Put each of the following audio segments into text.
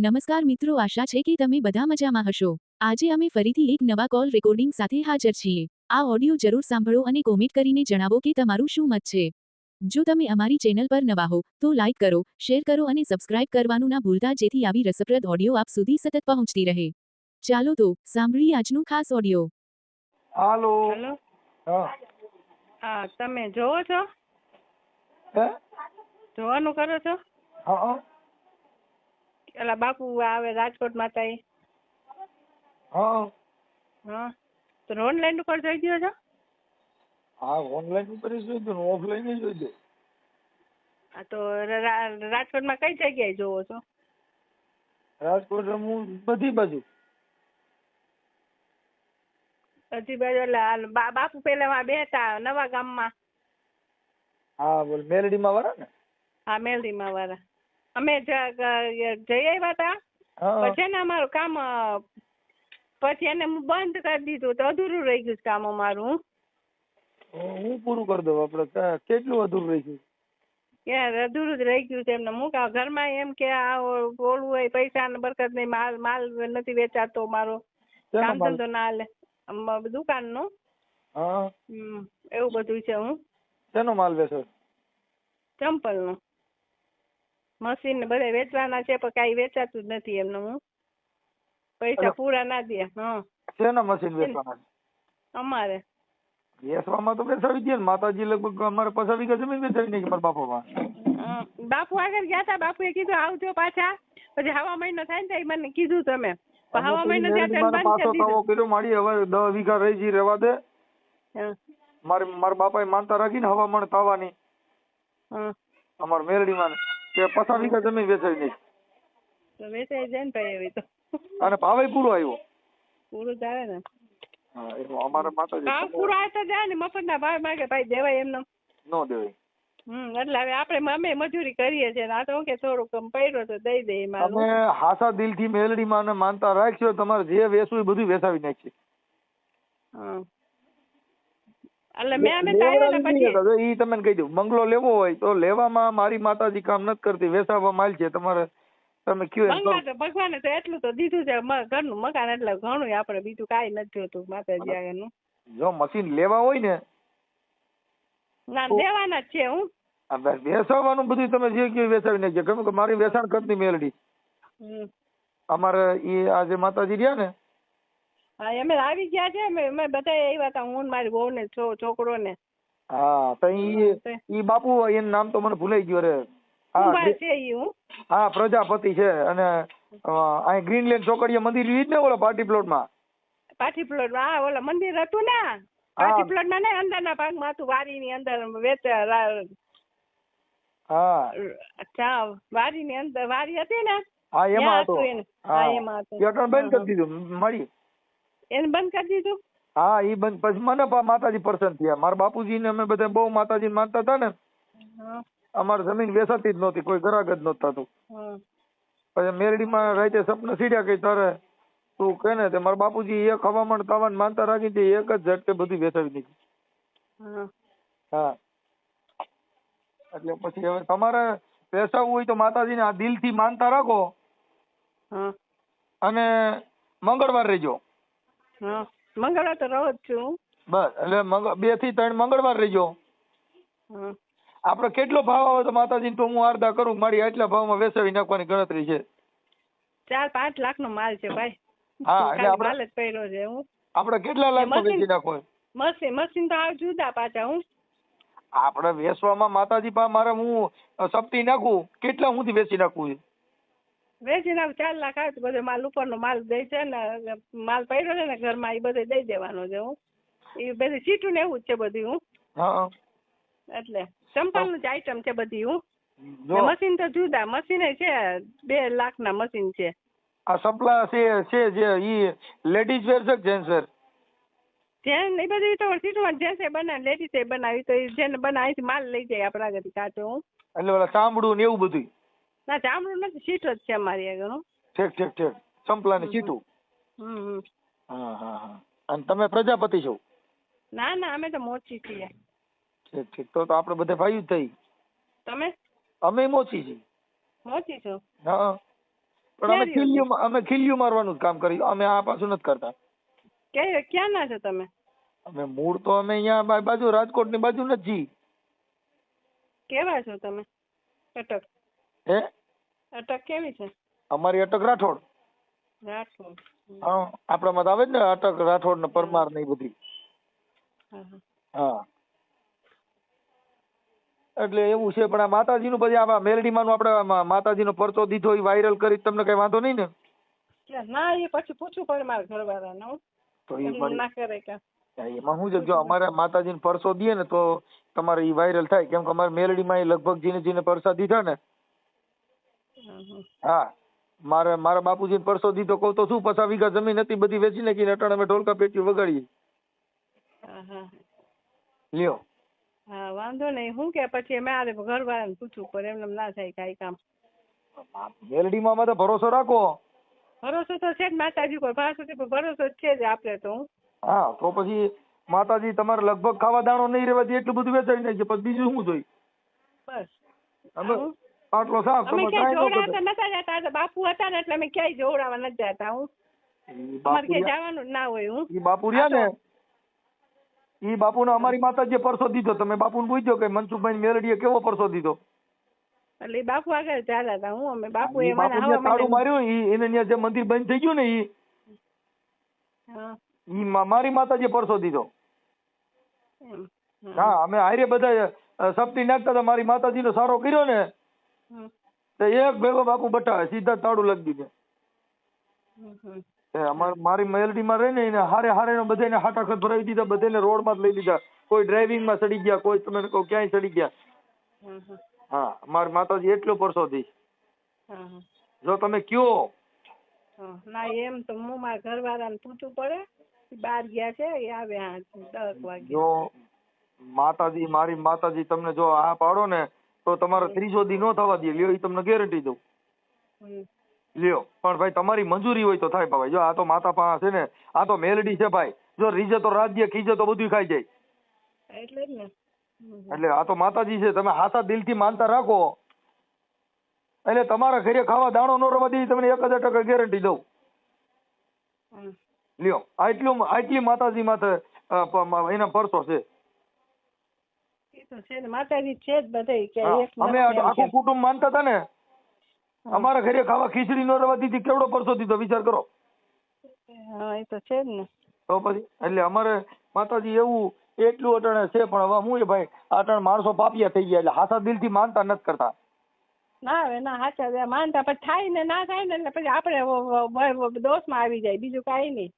નમસ્કાર મિત્રો આશા છે કે તમે બધા મજામાં હશો. આજે અમે ફરીથી એક નવા કોલ રેકોર્ડિંગ સાથે હાજર છીએ. આ ઓડિયો જરૂર સાંભળો અને કોમેન્ટ કરીને જણાવો કે તમારું શું મત છે. જો તમે અમારી ચેનલ પર નવા હો તો લાઇક કરો શેર કરો અને સબસ્ક્રાઇબ કરવાનું ના ભૂલતા જેથી આવી રસપ્રદ ઓડિયો આપ સુધી સતત પહોંચતી રહે. ચાલો તો સાંભળીએ આજનું ખાસ ઓડિયો હાલો. હેલો. હા. હા તમે જોવો છો? જોવાનું કરો છો? હા. પેલા બાપુ આવે રાજકોટમાં તઈ હા. હા. તો ઓનલાઈન ઉપર જોઈ ગયો છો? હા ઓનલાઈન ઉપર જોઈ દો ઓફલાઈન જોઈ દો આ તો રાજકોટમાં કઈ જગ્યાએ જોવો છો? રાજકોટ હું બધી બાજુ. બધી બાજુ એટલે બાપુ પેલા માં બેતા નવા ગામમાં. હા બોલ મેલડીમાં વાળા ને? હા મેલડીમાં વાળા. અમે જઈ આવ્યા હતા પછી ને અમારું કામ પછી એને હું બંધ કરી દીધું તો અધૂરું રહી ગયું કામ અમારું. હું પૂરું કરી દઉં આપણે? કેટલું અધૂરું રહી ગયું? યાર અધૂરું જ રહી ગયું છે એમને. હું ઘરમાં એમ કે આ ઓલું હોય પૈસા ને બરકત નહીં માલ માલ નથી વેચાતો મારો. કામ ધંધો ના હાલે. દુકાનનું એવું બધું છે હું. શેનો માલ વેચો? ચંપલનું મશીન ને બધા વેચવાના છે પણ કાંઈ વેચાતું જ નથી એમને હું. પૈસા પૂરા ના દે હા. શેના મશીન વેચવાના અમારે. વેચવામાં તો વેચાવી દે માતાજી લગભગ અમારે પચાસ વીઘા જમીન વેચાવી નાખી મારા બાપામાં. બાપુ આગળ ગયા હતા બાપુએ કીધું આવજો પાછા. પછી હવા મહિનો થાય ને મને કીધું તમે. હવા મહિનો મારી હવે દસ વીઘા રહી જી રહેવા દે. મારે મારા બાપાએ માનતા રાખીને હવામાન તાવાની. હં. અમાર મેલડીમાં કે પચાસ વીઘા જમીન વેચાઈ નહીં તો વેચાઈ જાય ને ભાઈ હવે તો. અને ભાવે પૂરો આવ્યો? પૂરું ચાલે ને. હા એનું અમારે માતાજી ભાવ પૂરો આવે તો જાય ને મફત ના ભાવ માંગે ભાઈ દેવાય એમને. નો દેવાય. હમ એટલે હવે આપણે અમે મજૂરી કરીએ છીએ ને આ તો કે થોડુંક કમ પડ્યો તો દઈ દે એમાં અમે હાસા દિલથી મેલડીમાં માં માનતા રાખ્યો તમારે જે વેચવું એ બધું વેચાવી નાખશે હં. એટલે મેં અમે તો આવ્યા પછી જો ઈ તમને કહી દઉં બંગલો લેવો હોય તો લેવામાં મારી માતાજી કામ નથી કરતી વેસાવા માલ છે તમારે તમે કયો બંગલા તો ભગવાને તો એટલું તો દીધું છે ઘરનું મકાન એટલે ઘણું આપણે બીજું કાઈ નથી જોતું માતાજી આગળનું જો મશીન લેવા હોય ને ના લેવાના જ છે હું. આ વે- બધું તમે જે કયો વેસાવી નાખજો. કેમ કે મારી વેસાણ કરતી મેલડી. અમારે ઈ આ જે માતાજી રહ્યા ને હા અમે આવી ગયા છે અમે અમે બધા આવ્યા હતા હું ને મારી વહુ ને છો છોકરો ને. હા તો ઈ ઈ બાપુ એનું નામ તો મને ભૂલાઈ ગયું રે હા છે ઈ હું? હા પ્રજાપતિ છે અને અહીં ગ્રીનલેન્ડ ચોકડીએ મંદિર ઈ જ ને ઓલા પાર્ટી પ્લોટમાં? પાર્ટી પ્લોટ હા ઓલા મંદિર હતું ને. પાર્ટી પ્લોટમાં ને ભાગમાં હતું વાડી ની અંદર વેચ હા. અચ્છા વાડી ની અંદર વાડી હતી ને? હા એમાં હતું. હા, એમાં હતું. બેન કરી દીધું મળી. એને બંધ કરી દીધું? હા ઈ બંધ. પછી મને માતાજી પ્રસન્ન થયા. મારા બાપુજી ને અમે બધા બહુ માતાજી માનતા હતા ને અમારે જમીન વેસાતી જ નહોતી કોઈ ગ્રાહક જ નહોતું થતું. પછી મેરડીમાં રાતે સપના સીડ્યા કઈ તારે તું કે ને તે મારા બાપુજી એક હવામાન તાવાન માનતા રાખી તે એક જ ઝટકે બધું વેસાવી દીધું. હા. હા. એટલે પછી હવે તમારે વેસાવવું હોય તો માતાજીને આ દિલથી માનતા રાખો. અને મંગળવાર રહેજો. હા. મંગળવાર તો રહો જ છું. બસ એટલે બેથી ત્રણ મંગળવાર રહેજો. આપડે કેટલો ભાવ આવે તો માતાજી તો હું અર્ધા કરું મારી આટલા ભાવમાં વેચાવી નાખવાની ગણતરી છે. ચાર પાંચ લાખ નો માલ છે ભાઈ. હા, એટલે માલ જ છે હું. આપણે કેટલા લાખમાં મશીન- વેચી નાખો મશીન મશીન તો આવ જુદા પાછા હું. આપણે વેચવામાં માતાજી પાસે મારે હું સપ્તી નાખું કેટલા હું થી વેચી નાખું છે વેચી નાખ ચાર લાખ આવે બધો માલ ઉપરનો માલ દે છે ને માલ પડ્યો છે ને ઘરમાં એ બધે દઈ દેવાનો છે હું. એ બધી સીટું ને એવું જ છે બધી હું. એટલે ચંપલનું જ આઈટમ છે બધી હું. મશીન તો જુદા મશીન છે બે લાખ ના મશીન છે. આ સપ્લા છે છે જે ઈ લેડીઝ વેર છે જેન્ટ્સ વેર જેન એ બધી તો સીટું જેન્સે બના લેડીઝે બનાવી તો એ જેને બનાવી માલ લઈ જાય આપણા ઘરે કાચો હું. એટલે ચામડું ને એવું બધું ના ચામડું નથી સીટ જ છે અમારી આગળ ઠીક ઠીક ઠીક. સંપલાની. હા હા હા. અને તમે પ્રજાપતિ છો? ના ના અમે તો મોચી છીએ. ઠીક ઠીક. તો તો આપણે બધે ભાઈ જ થઈ. તમે? અમે મોચી છીએ. મોચી છો? હા. પણ અમે ખીલ્યું અમે ખીલ્યું મારવાનું જ કામ કર્યું અમે આ પાછું નથી કરતા. કે ક્યાં ના છો તમે? અમે મૂળ તો અમે અહીંયા બાજુ રાજકોટની બાજુ નથી કેવા છો તમે? કટક? હે? અટક કેવી છે? અમારી અટક રાઠોડ. રાઠોડ. હા આપણામાં આવે જ ને અટક રાઠોડ ને પરમાર ને એ બધી. હા, એટલે એવું છે પણ આ માતાજીનું પછી આ મેલડીમાંનું આપણે માતાજી માતાજીનો પરચો દીધો એ વાયરલ કરી તમને કઈ વાંધો નહીં ને? ના એ પછી પૂછવું પડે મારા ઘરવાળાને. તો એ ના કરે કે એમાં શું છે જો અમારે માતાજીને પરસો દઈએ ને તો તમારે ઈ વાયરલ થાય. કેમ કે અમારે મેલડીમાં એ લગભગ જીને જીને પરસા દીધા ને. હા. મારે મારા બાપુજીને પરસો દીધો કહું તો શું પચાસ વીઘા જમીન હતી બધી વેચી નાખીને અટાણે અમે ઢોલકા પેટી વગાડીએ. લ્યો. હા વાંધો નહીં. હું કે પછી મારે ઘરવાળાને પૂછવું પડે. એમને ના થાય કાંઈ કામ. મેલડીમાં અમે તો ભરોસો રાખો. ભરોસો તો છે જ માતાજી પર. ભરોસો છે ભરોસો છે જ આપણે તો. હા તો પછી માતાજી તમારે લગભગ ખાવા દાણો નહીં રહેવા દે એટલું બધું વેચાઈ નાખીએ પછી બીજું શું જોઈ બસ. અમે આટલો સાફ તમે ક્યાંય કાંઈ નતા જતા બાપુ હતા ને એટલે અમે ક્યાંય જોવડાવવા નથી જતા હું. અમારે ક્યાંય જવાનું ના હોય હું. ઈ બાપુ રહ્યા ને? ઈ બાપુને અમારી માતાજીએ પરસો દીધો. તમે બાપુને પૂછજો કે મનસુખભાઈ મેરડીએ કેવો પરસો દીધો? એટલે બાપુ આગળ ચાલ્યા હતા હું. અમે બાપુ એ મને બાપુને તાળું માર્યું ઈ એને ત્યાં જે મંદિર બંધ થઈ ગયું ને ઈ ઈ મારી માતાજીએ પરસો દીધો. હા. અમે હારે બધા સપટી નાખતા હતા. મારી માતાજીનો સારો કર્યો ને તો એક ભેગો બાપુ બટાવે સીધા તાળું લગી દીધે. એ અમાર મારી મેલડીમાં રહે ને એને હારે હારે ને બધાને હાટાખત ભરાવી દીધા બધાને રોડમાં જ લઈ લીધા કોઈ ડ્રાઇવિંગમાં ચડી ગયા કોઈ તમે કહો ક્યાંય ચડી ગયા. હા મારી માતાજી એટલો પરસો દી. જો તમે કયો. ના એમ તો હું મારા ઘરવાળાને પૂછવું પડે બાર ગયા છે એ આવ્યા દસ વાગે જો માતાજી મારી માતાજી તમને જો આ પાડો ને તો તમારે ત્રીજો દી નો થવા દે. લ્યો એ તમને ગેરંટી દઉં. લ્યો પણ ભાઈ તમારી મંજૂરી હોય તો થાય ભાઈ જો આ તો માતા પાસે છે ને આ તો મેલડી છે ભાઈ. જો રીજે તો રાજ્ય ખીજે તો બધું ખાઈ જાય. એટલે જ ને. એટલે આ તો માતાજી છે તમે હાથા દિલથી માનતા રાખો. એટલે તમારા ઘરે ખાવા દાણો નો રવા દેવી તમને એક હજાર ટકા ગેરંટી દઉં. લ્યો આટલું આટલી માતાજી માથે એના પરસો છે. છે ને માતાજી છે જ બધે કે એક અમે આખું કુટુંબ માનતા હતા ને? અમારા ઘરે ખાવા ખીચડી નો રવા દીધી કેવડો પરસો દીધો વિચાર કરો. હા એ તો છે જ ને. તો પછી એટલે અમારે માતાજી એવું એટલું અટાણે છે પણ હવે હું એ ભાઈ અટાણે માણસો પાપિયા થઈ ગયા એટલે હાથા દિલથી માનતા નથી કરતા. ના હવે ના હાચા. માનતા પછી થાય ને ના થાય ને એટલે પછી આપણે દોષ દોષમાં આવી જાય બીજું કાંઈ નહીં.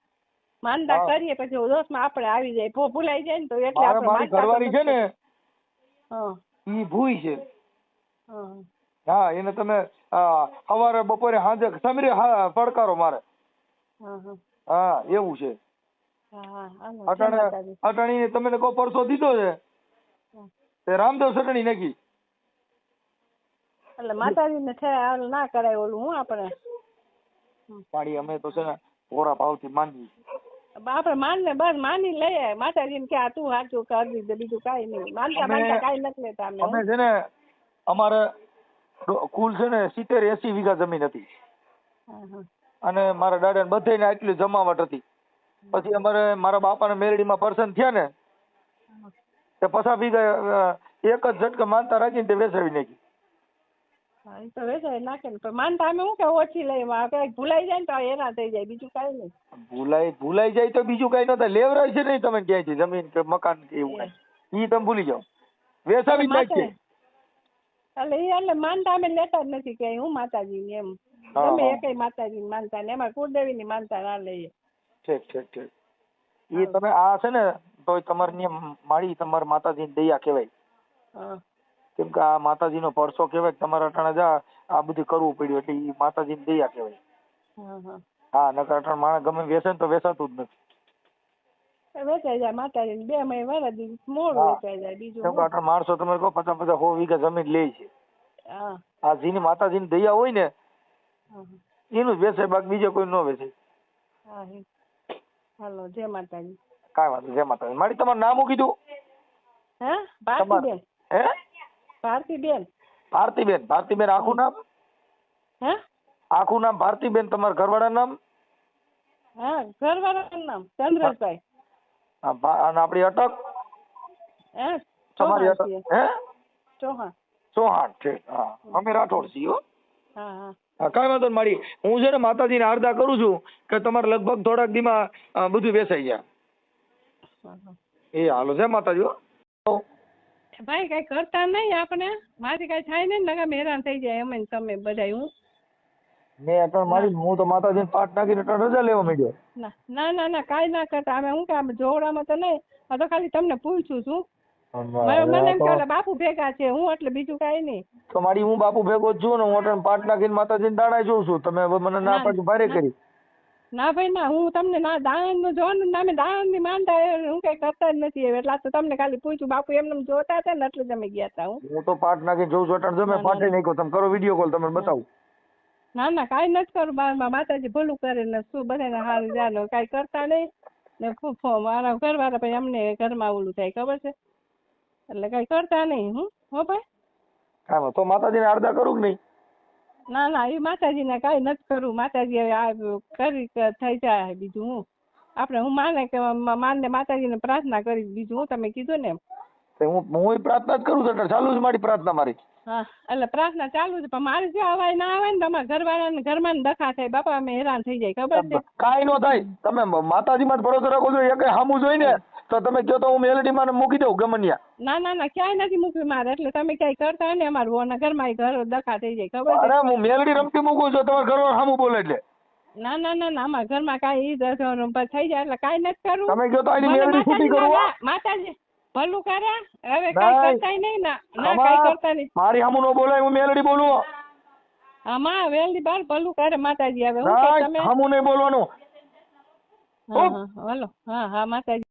માનતા. કરીએ પછી દોષમાં આપણે આવી જાય ભૂલાઈ જાય ને તો એટલે આપણે મારી ઘરવાળી છે ને ઈ ભૂઈ છે. હા. એને તમે સવારે બપોરે સાંજે સમીરે પડકારો મારે. હા એવું છે. અટાણે તમે કહો પરસો દીધો છે? તે રામદેવ ચટણી નાખી. એટલે માતાજી છે હાલ ના કરાય ઓલું હું આપણે? પાડી અમે તો છે ને કોરા ભાવથી માનવી આપણે માન ને બસ માની લઈએ માતાજીને કે આ તું સાચું કર દીધું બીજું કઈ નહીં. માનતા માનતા કાંઈ નથી લેતા અમે અમે છે ને અમારે કુલ છે ને સિત્તેર એસી વીઘા જમીન હતી. અને મારા દાદા બધાને આટલી જમાવટ હતી. પછી અમારે મારા બાપાને મેરડીમાં પર્સન થયા ને તે પચાસ વીઘા એક જ ઝટકે માનતા રાખીને તે વેચાવી નાખી. હા તો વેચાય નાખે ને. પણ માનતા અમે શું કે ઓછી લઈ માં કંઈક ભૂલાઈ જાય ને તો એના થઈ જાય બીજું કઈ નહીં. ભૂલાઈ ભૂલાઈ જાય તો બીજું કઈ નતા લેવરાય છે નહીં તમે ક્યાંયથી? જમીન કે મકાન કે એવું કઈ? ઈ તમે ભૂલી જાઓ. વેસાવી જ નાખીએ. એટલે ઈ એટલે માનતા અમે લેતા જ નથી કે હું માતાજી ને એમ તમે માતાજી એકેય માતાજીની માનતા ને એમાં કુળદેવીની માનતા ના લઈએ. ઠીક ઠીક ઠીક. ઈ તમે આ છે ને તો તમારે માળી તમારા માતાજી દયા કહેવાય. હા. કેમ કે આ માતાજીનો પરસો કહેવાય તમારા અટાણે જા આ બધું કરવું પડ્યું એટલે એ માતાજીની દયા કહેવાય. હા હા. હા નકર અટાણે માણસ ગમે વેસે ને તો વેસાતું જ નથી. વેચાઈ જાય માતાજીની. બે મહિને વરદી મોડું વેચાઈ જાય બીજું કેમ કે અટાણે માણસો તમે કહો પચાસ પચાસ સો વીઘા જમીન લે છે. આ જેની માતાજીની દયા હોય ને એનું જ વેસે બાકી બીજો કોઈ ન વેચે હા હે. હાલો જય માતાજી. કાંઈ વાંધો જય માતાજી. મારી તમારું નામ શું કીધું? હે? ભારતીબેન હે? ભારતીબેન ભારતીબેન ભારતીબેન આખું નામ? હે? આખું નામ ભારતીબેન તમારા ઘરવાળા નામ? હા ઘરવાળા નામ ચંદ્રભાઈ હા, અને આપણી અટક? હે તમારી અટક હે? ચૌહાણ. ચૌહાણ છે હા. અમે રાઠોડ છીએ હા. હા હા. કાંઈ વાંધો મારી હું છે ને માતાજીને આરદા કરું છું કે તમારે લગભગ થોડાક દીમાં બધું વેસાઈ જાય. એ હાલો છે માતાજી ભાઈ કઈ કરતા નહીં આપણે. મારી કઈ થાય નહીં ને હેરાન થઈ જાય એમ તમે બધા હું. મેં અટણ મારી હું તો માતાજીને પાઠ નાખીને અટણ રજા લેવા માંડ્યો. ના ના ના કાઈ ના કરતા. અમે હું કે આમ જોવડામાં તો નહીં. આ તો ખાલી તમને પૂછું છું. મને એમ કે બાપુ ભેગા છે હું એટલે બીજું કાઈ નહીં. તો મારી હું બાપુ ભેગો છું ને હું અટણ પાઠ નાખીને માતાજીને દાણા જોઉં છું. તમે મને ના ના, પાડી ભારે કરી. ના ભાઈ ના હું તમને ના દાનનું જોવાનું નામે દાનની માનતા હું કઈ કરતા જ નથી એટલા તો તમને ખાલી પૂછ્યું બાપુ એમને જોતા હતા ને એટલે તમે ગયા હતા હું. હું તો પાઠ નાખી જોઉં છું ના, તમે પાઠે. નાખ્યો તમે કરો વીડિયો કોલ તમને બતાવું. ના ના કાંઈ નથી કરું બારમાં માતાજી ભલું કરે ને શું બધાને હારું જાનો કઈ કરતા નહીં. ને ખૂબ મારા મારા ઘરવાળા ભાઈ અમને ઘરમાં ઓલું થાય ખબર છે? એટલે કઈ કરતા નહીં હું હો ભાઈ. હા તો માતાજીને અડધા કરું કે નહીં? ના ના એ માતાજીને કાંઈ નથી કરવું માતાજી હવે આ કરી થઈ જાય બીજું હું. આપણે હું માને કે માનને માતાજીને પ્રાર્થના કરી બીજું હું તમે કીધું ને એમ. હું હું પ્રાર્થના જ કરું છું ચાલુ જ મારી પ્રાર્થના મારી. હા એટલે પ્રાર્થના ચાલુ છે પણ મારે જે અવાય ના આવે ને તમારા ઘરવાળાને ઘરમાં ને દખા થાય. બાપા અમે હેરાન થઈ જાય ખબર છે? કાંઈ નો થાય. તમે માતાજીમાં જ ભરોસો રાખો છો એક સામું જોઈને તો તમે કહો તો હું મેલડી માં મૂકી દઉં ગમનિયા. ના ના ના ક્યાંય નથી મૂકવી મારે. એટલે તમે ક્યાંય કરતા હોય ને અમારું વહુના ઘરમાં ઘર દખા થઈ જાય ખબર છે? અરે હું મેલડી રમતી મૂકું છું તમારા ઘરવાળા સામું બોલે એટલે. ના ના ના ના અમારા ઘરમાં કાંઈ ઈ થઈ જાય એટલે કાંઈ નથી કરવું. તમે કહો તો આની મેલડી છૂટી કરો માતાજી ભલું કરે હવે કઈ કરતા નહીં ના ના કઈ કરતા નહીં. મારી સામું નો બોલાય હું મેલડી બોલું. આમાં વેલડી બાર ભલું કરે માતાજી હવે હું તમે સામું નહીં બોલવાનું. હા હા હલો હા હા માતાજી.